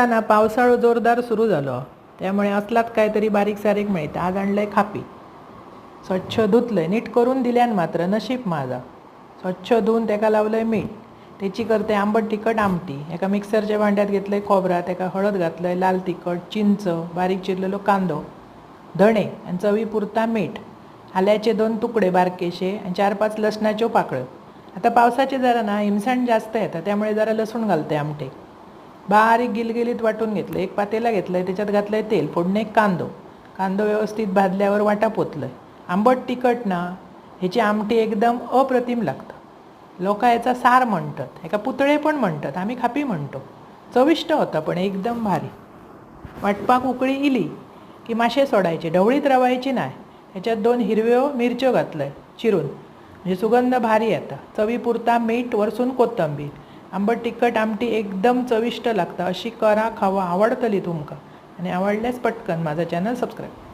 असताना पावसाळो जोरदार सुरू जालो त्यामुळे असलात काहीतरी बारीक सारीक मिळतं. आज आणलंय खापी. स्वच्छ धुतलंय. नीट करून दिल्यान मात्र नशीब माझा. स्वच्छ धुवून त्याका लावलंय मीठ. त्याची करते आंबट तिखट आमटी. एका मिक्सरच्या भांड्यात घेतलंय खोबरा त्याका हळद घातलंय लाल तिखट चिंच बारीक चिरलेलो कांदो धणे आणि चवीपुरता मीठ आल्याचे दोन तुकडे बारकेशे आणि चार पाच लसणाच्यो पाकळ्यो. आता पावसाचे जरा ना हिमसण जास्त येतात त्यामुळे जरा लसूण घालते आमटे. बारीक गिलगिलीत वाटून घेतलं एक पातेला घेतलंय त्याच्यात घातलंय तेल फोडणे एक कांदो. कांदो व्यवस्थित भाजल्यावर वाटा पोतलंय. आंबट तिखट ना ह्याची आमटी एकदम अप्रतिम लागतं. लोक याचा सार म्हणतात ह्याका पुतळे पण म्हणतात आम्ही खापी म्हणतो. चविष्ट होतं पण एकदम भारी. वाटपाक उकळी इली की मासे सोडायचे ढवळीत रवायची नाही ह्याच्यात दोन हिरव्यो मिरच्यो घातलंय चिरून. म्हणजे सुगंध भारी येता. चवीपुरता मीठ वरसून कोथंबीर. आंबट तिखट आमटी एकदम चविष्ट लागता. अशी करा खावा आवडतली तुमका आणि आवडल्यास पटकन माझा चॅनल सबस्क्राईब